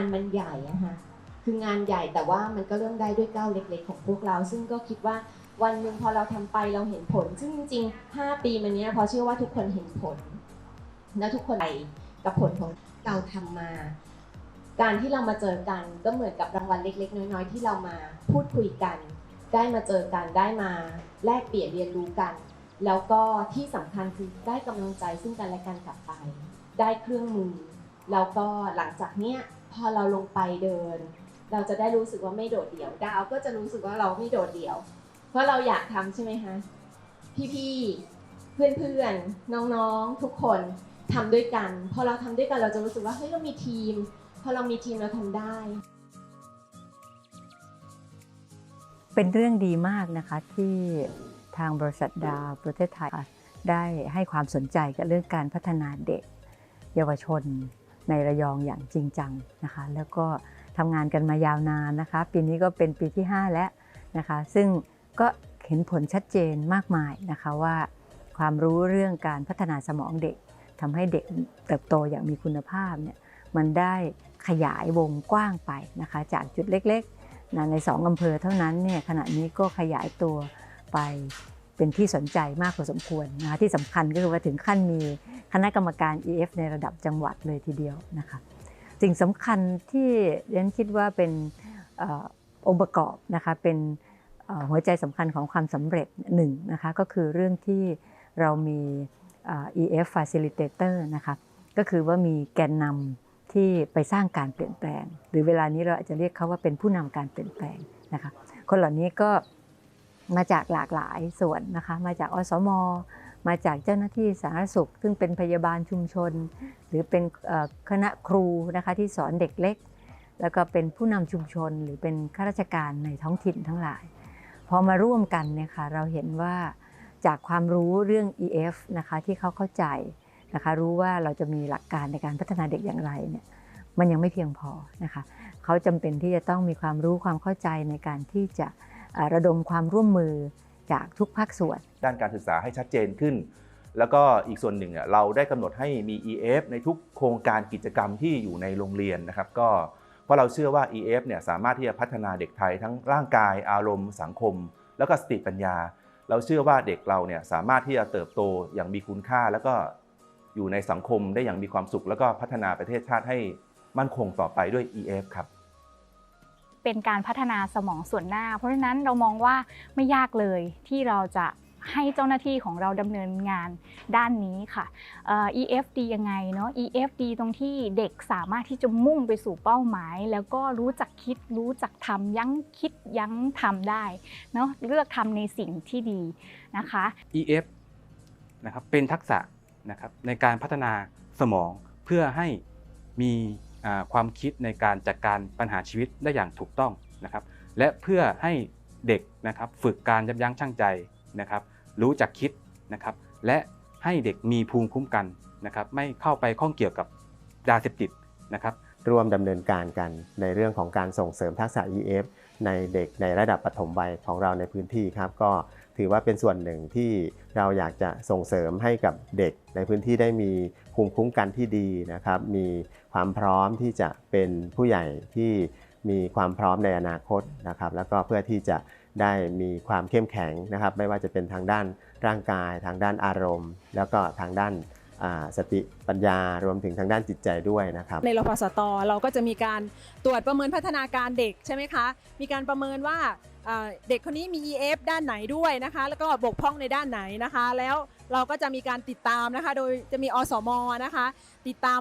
านมันใหญ่อะค่ะคืองานใหญ่แต่ว่ามันก็เริ่มได้ด้วยก้าวเล็ก ๆ ของพวกเรา ซึ่งก็คิดว่าวันหนึ่งพอเราทำไปเราเห็นผล ซึ่งจริงๆ 5 ปีมาเนี้ยพอเชื่อว่าทุกคนเห็นผล แล้วทุกคนไปกับผลของเราทำมา การที่เรามาเจอกันก็เหมือนกับรางวัลเล็ก ๆ น้อยๆ ที่เรามาพูดคุยกัน ได้มาเจอกันได้มาแลกเปลี่ยนเรียนรู้กัน แล้วก็ที่สำคัญคือได้กำลังใจซึ่งกันและกันกลับไป ได้เครื่องมือ แล้วก็หลังจากเนี้ย พอเราลงไปเดิน เราจะได้รู้สึกว่าไม่โดดเดี่ยว ดาวก็จะรู้สึกว่าเราไม่โดดเดี่ยว เพราะเราอยากทำใช่ไหมคะพี่ๆเพื่อนๆน้องๆทุกคนทำด้วยกัน พอเราทำด้วยกันเราจะรู้สึกว่าเฮ้ยเรามีทีม พอเรามีทีมเราทำได้ เป็นเรื่องดีมากนะคะที่ทางบริษัทดาวประเทศไทยได้ให้ความสนใจกับเรื่องการพัฒนาเด็ก เยาวชน ในระยองอย่างจริงจังนะคะ แล้วก็ทำงานกันมายาวนานนะคะ ปีนี้ก็เป็นปีที่ 5 แล้วนะคะ ซึ่งก็เห็นผลชัดเจนมากมายนะคะว่า ความรู้เรื่องการพัฒนาสมองเด็กทำให้เด็กเติบโตอย่างมีคุณภาพเนี่ยมันได้ขยายวงกว้างไปนะคะ จากจุดเล็กๆนะในสองอำเภอเท่านั้นเนี่ยขณะนี้ก็ขยายตัวไปเป็นที่สนใจมากพอสมควรนะคะที่สำคัญก็คือว่าถึงขั้นมี คณะกรรมการ EF ในระดับจังหวัดเลยทีเดียวนะคะสิ่งสำคัญที่เรนคิดว่าเป็นอองค์ประกอบนะคะเป็นหัวใจสำคัญของความสำเร็จหนึ่งนะคะก็คือเรื่องที่เรามีเอ่อ EF Facilitator นะคะก็คือว่ามีแกนนำที่ไปสร้างการเปลี่ยนแปลง หรือเวลานี้เราอาจจะเรียกเขาว่าเป็นผู้นำการเปลี่ยนแปลงนะคะคนเหล่านี้ก็มาจากหลากหลายส่วนนะคะมาจากอสม มาจากเจ้าหน้าที่สาธารณสุข ซึ่งเป็นพยาบาลชุมชน หรือเป็นคณะครูนะคะที่สอนเด็กเล็ก แล้วก็เป็นผู้นำชุมชน หรือเป็นข้าราชการในท้องถิ่นทั้งหลาย พอมาร่วมกันเนี่ยค่ะเราเห็นว่าจากความรู้เรื่อง EF นะคะที่เขาเข้าใจนะคะรู้ว่าเราจะมีหลักการในการพัฒนาเด็กอย่างไรเนี่ยมันยังไม่เพียงพอนะคะเขาจำเป็นที่จะต้องมีความรู้ความเข้าใจในการที่จะระดมความร่วมมือ จากทุกภาคส่วน ด้านการศึกษาให้ชัดเจนขึ้น แล้วก็อีกส่วนหนึ่งเราได้กำหนดให้มี EF ในทุกโครงการกิจกรรมที่อยู่ในโรงเรียนนะครับ ก็เพราะเราเชื่อว่า EF เนี่ยสามารถที่จะพัฒนาเด็กไทยทั้งร่างกายอารมณ์ สังคม แล้วก็สติปัญญา เราเชื่อว่าเด็กเราเนี่ยสามารถที่จะเติบโตอย่างมีคุณค่า แล้วก็อยู่ในสังคมได้อย่างมีความสุข แล้วก็พัฒนาประเทศชาติให้มั่นคงต่อไปด้วย EF ครับ เป็นการพัฒนาสมองส่วนหน้า เพราะฉะนั้นเรามองว่าไม่ยากเลยที่เราจะให้เจ้าหน้าที่ของเราดำเนินงานด้านนี้ค่ะ EFD ยังไงเนาะ EFD ตรงที่เด็กสามารถที่จะมุ่งไปสู่เป้าหมาย แล้วก็รู้จักคิดรู้จักทำยั้งคิดยั้งทำได้เนาะเลือกทำในสิ่งที่ดีนะคะ EF นะครับเป็นทักษะนะครับในการพัฒนาสมองเพื่อให้มี ความคิดในการจัดการปัญหาชีวิตได้อย่างถูกต้องนะครับ และเพื่อให้เด็กนะครับฝึกการยับยั้งชั่งใจนะครับ รู้จักคิดนะครับ และให้เด็กมีภูมิคุ้มกันนะครับ ไม่เข้าไปข้องเกี่ยวกับยาเสพติดนะครับ ร่วมดำเนินการกันในเรื่องของการส่งเสริมทักษะ EF ในเด็กในระดับปฐมวัยของเราในพื้นที่ครับ ก็ถือว่าเป็นส่วนหนึ่งที่เราอยากจะส่งเสริมให้กับเด็กในพื้นที่ได้มีภูมิคุ้มกันที่ดีนะครับ มีความพร้อมที่จะเป็นผู้ใหญ่ที่มีความพร้อมในอนาคตนะครับ แล้วก็เพื่อที่จะได้มีความเข้มแข็งนะครับ ไม่ว่าจะเป็นทางด้านร่างกาย ทางด้านอารมณ์ แล้วก็ทางด้าน สติปัญญารวมถึงทางด้านจิตใจด้วยนะครับในรพสตเราก็จะมีการตรวจประเมินพัฒนาการเด็กใช่ไหมคะ มีการประเมินว่าเด็กคนนี้มี EF ด้านไหนด้วยนะคะ แล้วก็บกพร่องในด้านไหนนะคะแล้ว เราก็จะมีการติดตามนะคะ โดยจะมีอสมนะคะ ติดตาม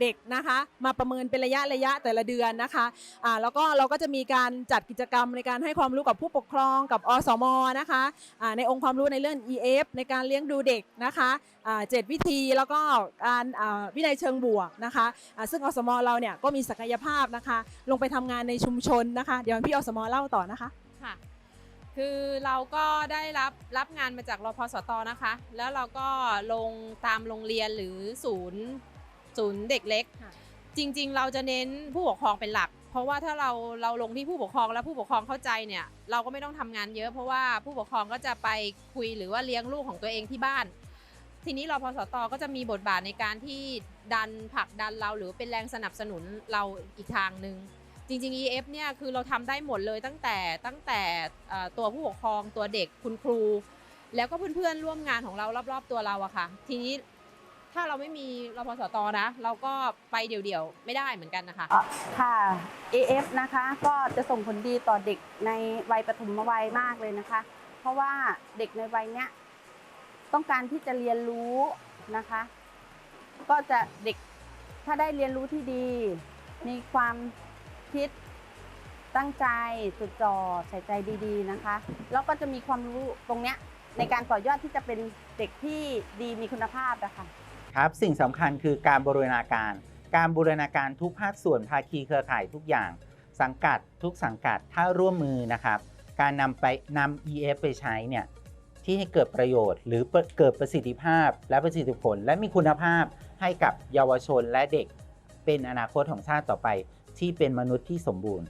เด็กนะคะ มาประเมินเป็นระยะระยะแต่ละเดือนนะคะแล้วก็เราก็จะมีการจัดกิจกรรมในการให้ความรู้กับผู้ปกครองกับอสมนะคะในองค์ความรู้ในเรื่อง EF ในการเลี้ยงดูเด็กนะคะเจ็ดวิธีแล้วก็การวินัยเชิงบวกนะคะซึ่งอสมเราเนี่ยก็มีศักยภาพนะคะ ลงไปทำงานในชุมชนนะคะ เดี๋ยวพี่อสมเล่าต่อนะคะค่ะ คือเราก็ได้รับรับงานมาจากรพสตนะคะ แล้วเราก็ลงตามโรงเรียนหรือศูนย์ศูนย์เด็กเล็กค่ะจริง ๆ เราจะเน้นผู้ปกครองเป็นหลัก เพราะว่าถ้าเราเราลงที่ผู้ปกครองแล้วผู้ปกครองเข้าใจเนี่ย เราก็ไม่ต้องทำงานเยอะเพราะว่าผู้ปกครองก็จะไปคุยหรือว่าเลี้ยงลูกของตัวเองที่บ้าน ทีนี้รพสตก็จะมีบทบาทในการที่ดันผลักดันเราหรือเป็นแรงสนับสนุนเราอีกทางหนึ่ง จริงๆ EF เนี่ยคือเราทำได้หมดเลยตั้งแต่ตั้งแต่ตัวผู้ปกครองตัวเด็กคุณครู แล้วก็เพื่อนๆร่วมงานของเรารอบๆตัวเราอะค่ะ ทีนี้ถ้าเราไม่มีรพสตนะ เราก็ไปเดี่ยวๆ ไม่ได้เหมือนกันนะคะค่ะ AF นะคะก็จะส่งผลดีต่อเด็กในวัยปฐมวัยมากเลยนะคะ เพราะว่าเด็กในวัยเนี้ยต้องการที่จะเรียนรู้นะคะ ก็จะเด็กถ้าได้เรียนรู้ที่ดี มีความ คิดตั้งใจจดจ่อใส่ใจดีๆนะคะ แล้วก็จะมีความรู้ตรงเนี้ยในการต่อยอดที่จะเป็นเด็กที่ดีมีคุณภาพนะคะครับสิ่งสำคัญคือการบูรณาการ การบูรณาการทุกภาคส่วนภาคีเครือข่ายทุกอย่าง สังกัดทุกสังกัดถ้าร่วมมือนะครับ การนำไปนำ EF ไปใช้เนี่ยที่ให้เกิดประโยชน์ หรือเกิดประสิทธิภาพและประสิทธิผล และมีคุณภาพให้กับเยาวชนและเด็กเป็นอนาคตของชาติต่อไป ที่เป็นมนุษย์ที่สมบูรณ์